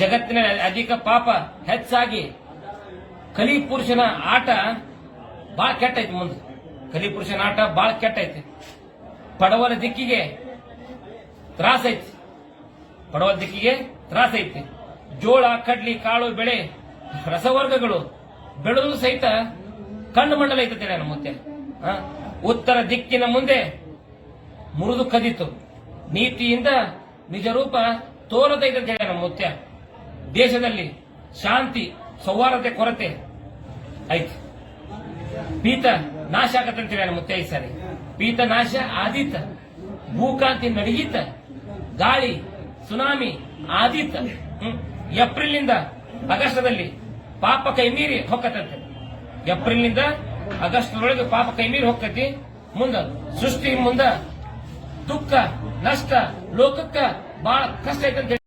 ಜಗತ್ತಿನ ಅಧಿಕ ಪಾಪ ಹೆಚ್ಚಾಗಿ ಕಲಿ ಪುರುಷನ ಆಟ ಬಹಳ ಕೆಟ್ಟೈತಿ ಮುಂದೆ. ಕಲಿ ಪುರುಷನ ಆಟ ಬಹಳ ಕೆಟ್ಟೈತಿ. ಪಡವಲ ದಿಕ್ಕಿಗೆ ತ್ರಾಸ ಐತಿ ಪಡವಲ ದಿಕ್ಕಿಗೆ ತ್ರಾಸ ಐತಿ ಜೋಳ, ಕಡ್ಲಿ, ಕಾಳು, ಬೆಳೆ, ರಸವರ್ಗಗಳು ಬೆಳೆದು ಸಹಿತ ಕಣ್ಣು ಮಂಡಲ ಐತಂತೆ ನನ್ನ ಮುತ್ತೆ ಉತ್ತರ ದಿಕ್ಕಿನ ಮುಂದೆ ಮುರಿದು ಕದಿತು. ನೀತಿಯಿಂದ ನಿಜ ರೂಪ ತೋರದೈತಂತ ಹೇಳಿ ನಮ್ಮ ಮುತ್ಯ. ದೇಶದಲ್ಲಿ ಶಾಂತಿ, ಸೌಹಾರ್ದತೆ, ಕೊರತೆ ಐತಿ. ಪೀತ ನಾಶ ಆಗತ್ತಂತ ಹೇಳಿ ಮುತ್ತೆ ಸಾರಿ. ಪೀತ ನಾಶ ಆದೀತ ಭೂಕಾಂತಿ ನಡಗೀತ ಗಾಳಿ, ಸುನಾಮಿ ಆದೀತ ಹ್ಮ್. ಏಪ್ರಿಲ್ನಿಂದ ಆಗಸ್ಟದಲ್ಲಿ ಪಾಪ ಕೈ ಮೀರಿ ಹೊಕ್ಕತಂತೆ ಏಪ್ರಿಲ್ನಿಂದ ಆಗಸ್ಟ್ ಒಳಗೆ ಪಾಪ ಕೈ ಮೀರಿ ಹೋಗ್ತೈತಿ. ಮುಂದ ಸೃಷ್ಟಿ ಮುಂದ ದುಃಖ, ನಷ್ಟ, ಲೋಕಕ್ಕ ಬಹಳ ಕಷ್ಟ ಐತೆ ಅಂತ